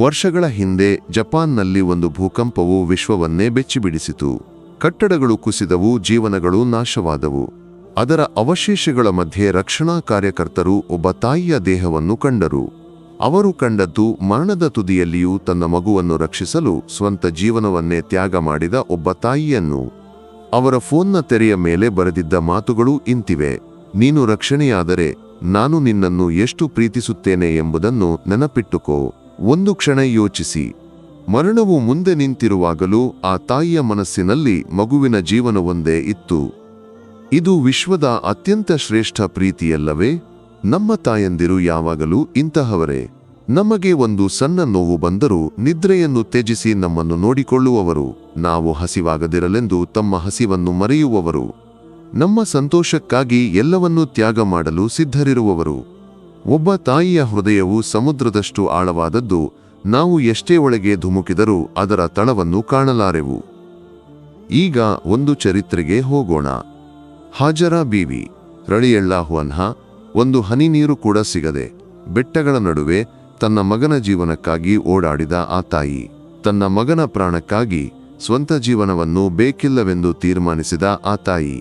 ವರ್ಷಗಳ ಹಿಂದೆ ಜಪಾನ್ನಲ್ಲಿ ಒಂದು ಭೂಕಂಪವು ವಿಶ್ವವನ್ನೇ ಬೆಚ್ಚಿಬಿಡಿಸಿತು. ಕಟ್ಟಡಗಳು ಕುಸಿದವು, ಜೀವನಗಳು ನಾಶವಾದವು. ಅದರ ಅವಶೇಷಗಳ ಮಧ್ಯೆ ರಕ್ಷಣಾ ಕಾರ್ಯಕರ್ತರು ಒಬ್ಬ ತಾಯಿಯ ದೇಹವನ್ನು ಕಂಡರು. ಅವರು ಕಂಡದ್ದು ಮರಣದ ತುದಿಯಲ್ಲಿಯೂ ತನ್ನ ಮಗುವನ್ನು ರಕ್ಷಿಸಲು ಸ್ವಂತ ಜೀವನವನ್ನೇ ತ್ಯಾಗ ಮಾಡಿದ ಒಬ್ಬ ತಾಯಿಯನ್ನು. ಅವರ ಫೋನ್ನ ತೆರೆಯ ಮೇಲೆ ಬರೆದಿದ್ದ ಮಾತುಗಳು ಇಂತಿವೆ. ನೀನು ರಕ್ಷಣೆಯಾದರೆ ನಾನು ನಿನ್ನನ್ನು ಎಷ್ಟು ಪ್ರೀತಿಸುತ್ತೇನೆ ಎಂಬುದನ್ನು ನೆನಪಿಟ್ಟುಕೋ. ಒಂದು ಕ್ಷಣ ಯೋಚಿಸಿ. ಮರಣವು ಮುಂದೆ ನಿಂತಿರುವಾಗಲೂ ಆ ತಾಯಿಯ ಮನಸ್ಸಿನಲ್ಲಿ ಮಗುವಿನ ಜೀವನವೊಂದೇ ಇತ್ತು. ಇದು ವಿಶ್ವದ ಅತ್ಯಂತ ಶ್ರೇಷ್ಠ ಪ್ರೀತಿಯಲ್ಲವೇ? ನಮ್ಮ ತಾಯಂದಿರು ಯಾವಾಗಲೂ ಇಂತಹವರೇ. ನಮಗೆ ಒಂದು ಸಣ್ಣ ನೋವು ಬಂದರೂ ನಿದ್ರೆಯನ್ನು ತ್ಯಜಿಸಿ ನಮ್ಮನ್ನು ನೋಡಿಕೊಳ್ಳುವವರು. ನಾವು ಹಸಿವಾಗದಿರಲೆಂದು ತಮ್ಮ ಹಸಿವನ್ನು ಮರೆಯುವವರು. ನಮ್ಮ ಸಂತೋಷಕ್ಕಾಗಿ ಎಲ್ಲವನ್ನೂ ತ್ಯಾಗ ಮಾಡಲು ಸಿದ್ಧರಿರುವವರು. ಒಬ್ಬ ತಾಯಿಯ ಹೃದಯವು ಸಮುದ್ರದಷ್ಟು ಆಳವಾದದ್ದು, ನಾವು ಎಷ್ಟೇ ಒಳಗೆ ಧುಮುಕಿದರೂ ಅದರ ತಳವನ್ನು ಕಾಣಲಾರೆವು. ಈಗ ಒಂದು ಚರಿತ್ರೆಗೆ ಹೋಗೋಣ. ಹಾಜರಾ ಬೀವಿ ರಳಿಯಳ್ಳಾಹುವನ್ಹ ಒಂದು ಹನಿ ನೀರು ಕೂಡ ಸಿಗದೆ, ಬೆಟ್ಟಗಳ ನಡುವೆ ತನ್ನ ಮಗನ ಜೀವನಕ್ಕಾಗಿ ಓಡಾಡಿದ ಆ ತಾಯಿ, ತನ್ನ ಮಗನ ಪ್ರಾಣಕ್ಕಾಗಿ ಸ್ವಂತ ಜೀವನವನ್ನು ಬೇಕಿಲ್ಲವೆಂದು ತೀರ್ಮಾನಿಸಿದ ಆ ತಾಯಿ.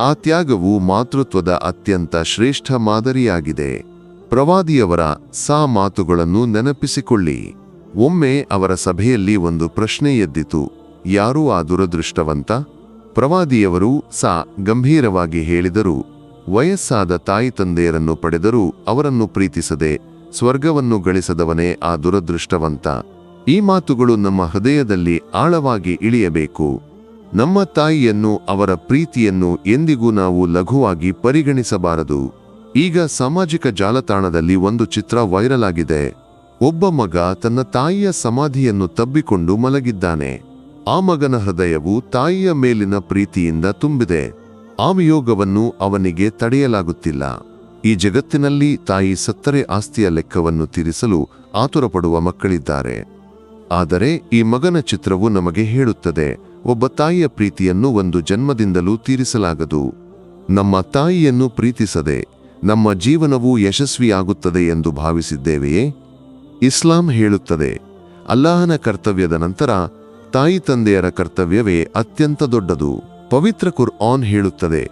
ಆ ತ್ಯಾಗವು ಮಾತೃತ್ವದ ಅತ್ಯಂತ ಶ್ರೇಷ್ಠ ಮಾದರಿಯಾಗಿದೆ. ಪ್ರವಾದಿಯವರ ಸಾ ಮಾತುಗಳನ್ನು ನೆನಪಿಸಿಕೊಳ್ಳಿ. ಒಮ್ಮೆ ಅವರ ಸಭೆಯಲ್ಲಿ ಒಂದು ಪ್ರಶ್ನೆ ಎದ್ದಿತು, ಯಾರೂ ಆ ದುರದೃಷ್ಟವಂತ? ಪ್ರವಾದಿಯವರು ಸಾ ಗಂಭೀರವಾಗಿ ಹೇಳಿದರು, ವಯಸ್ಸಾದ ತಾಯಿ ತಂದೆಯರನ್ನು ಪಡೆದರೂ ಅವರನ್ನು ಪ್ರೀತಿಸದೆ ಸ್ವರ್ಗವನ್ನು ಗಳಿಸದವನೇ ಆ ದುರದೃಷ್ಟವಂತ. ಈ ಮಾತುಗಳು ನಮ್ಮ ಹೃದಯದಲ್ಲಿ ಆಳವಾಗಿ ಇಳಿಯಬೇಕು. ನಮ್ಮ ತಾಯಿಯನ್ನು ಅವರ ಪ್ರೀತಿಯನ್ನು ಎಂದಿಗೂ ನಾವು ಲಘುವಾಗಿ ಪರಿಗಣಿಸಬಾರದು. ಈಗ ಸಾಮಾಜಿಕ ಜಾಲತಾಣದಲ್ಲಿ ಒಂದು ಚಿತ್ರ ವೈರಲ್ ಆಗಿದೆ. ಒಬ್ಬ ಮಗ ತನ್ನ ತಾಯಿಯ ಸಮಾಧಿಯನ್ನು ತಬ್ಬಿಕೊಂಡು ಮಲಗಿದ್ದಾನೆ. ಆ ಮಗನ ಹೃದಯವು ತಾಯಿಯ ಮೇಲಿನ ಪ್ರೀತಿಯಿಂದ ತುಂಬಿದೆ. ಆ ವಿಯೋಗವನ್ನು ಅವನಿಗೆ ತಡೆಯಲಾಗುತ್ತಿಲ್ಲ. ಈ ಜಗತ್ತಿನಲ್ಲಿ ತಾಯಿ ಸತ್ತರೆ ಆಸ್ತಿಯ ಲೆಕ್ಕವನ್ನು ತೀರಿಸಲು ಆತುರಪಡುವ ಮಕ್ಕಳಿದ್ದಾರೆ. ಆದರೆ ಈ ಮಗನ ಚಿತ್ರವು ನಮಗೆ ಹೇಳುತ್ತದೆ, ಒಬ್ಬ ತಾಯಿಯ ಪ್ರೀತಿಯನ್ನು ಒಂದು ಜನ್ಮದಿಂದಲೂ ತೀರಿಸಲಾಗದು. ನಮ್ಮ ತಾಯಿಯನ್ನು ಪ್ರೀತಿಸದೆ ನಮ್ಮ ಜೀವನವು ಯಶಸ್ವಿಯಾಗುತ್ತದೆ ಎಂದು ಭಾವಿಸಿದ್ದೇವೆಯೇ? ಇಸ್ಲಾಂ ಹೇಳುತ್ತದೆ, ಅಲ್ಲಾಹನ ಕರ್ತವ್ಯದ ನಂತರ ತಾಯಿ ತಂದೆಯರ ಕರ್ತವ್ಯವೇ ಅತ್ಯಂತ ದೊಡ್ಡದು. ಪವಿತ್ರ ಕುರ್ ಆನ್ ಹೇಳುತ್ತದೆ,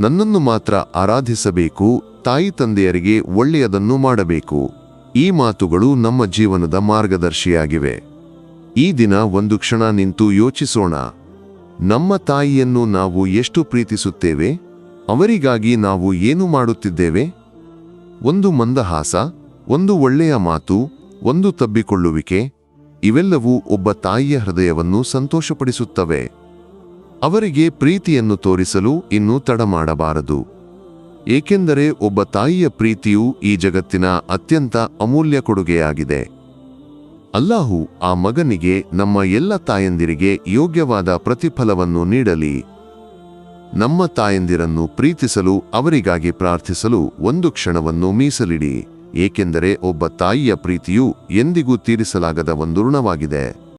ನನ್ನನ್ನು ಮಾತ್ರ ಆರಾಧಿಸಬೇಕು, ತಾಯಿ ತಂದೆಯರಿಗೆ ಒಳ್ಳೆಯದನ್ನು ಮಾಡಬೇಕು. ಈ ಮಾತುಗಳು ನಮ್ಮ ಜೀವನದ ಮಾರ್ಗದರ್ಶಿಯಾಗಿವೆ. ಈ ದಿನ ಒಂದು ಕ್ಷಣ ನಿಂತು ಯೋಚಿಸೋಣ, ನಮ್ಮ ತಾಯಿಯನ್ನು ನಾವು ಎಷ್ಟು ಪ್ರೀತಿಸುತ್ತೇವೆ? ಅವರಿಗಾಗಿ ನಾವು ಏನು ಮಾಡುತ್ತಿದ್ದೇವೆ? ಒಂದು ಮಂದಹಾಸ, ಒಂದು ಒಳ್ಳೆಯ ಮಾತು, ಒಂದು ತಬ್ಬಿಕೊಳ್ಳುವಿಕೆ, ಇವೆಲ್ಲವೂ ಒಬ್ಬ ತಾಯಿಯ ಹೃದಯವನ್ನು ಸಂತೋಷಪಡಿಸುತ್ತವೆ. ಅವರಿಗೆ ಪ್ರೀತಿಯನ್ನು ತೋರಿಸಲು ಇನ್ನೂ ತಡ ಮಾಡಬಾರದು. ಏಕೆಂದರೆ ಒಬ್ಬ ತಾಯಿಯ ಪ್ರೀತಿಯು ಈ ಜಗತ್ತಿನ ಅತ್ಯಂತ ಅಮೂಲ್ಯ ಕೊಡುಗೆಯಾಗಿದೆ. ಅಲ್ಲಾಹು ಆ ಮಗನಿಗೆ ನಮ್ಮ ಎಲ್ಲ ತಾಯಂದಿರಿಗೆ ಯೋಗ್ಯವಾದ ಪ್ರತಿಫಲವನ್ನು ನೀಡಲಿ. ನಮ್ಮ ತಾಯಂದಿರನ್ನು ಪ್ರೀತಿಸಲು, ಅವರಿಗಾಗಿ ಪ್ರಾರ್ಥಿಸಲು ಒಂದು ಕ್ಷಣವನ್ನು ಮೀಸಲಿಡಿ, ಏಕೆಂದರೆ ಒಬ್ಬ ತಾಯಿಯ ಪ್ರೀತಿಯು ಎಂದಿಗೂ ತೀರಿಸಲಾಗದ ಒಂದು ಋಣವಾಗಿದೆ.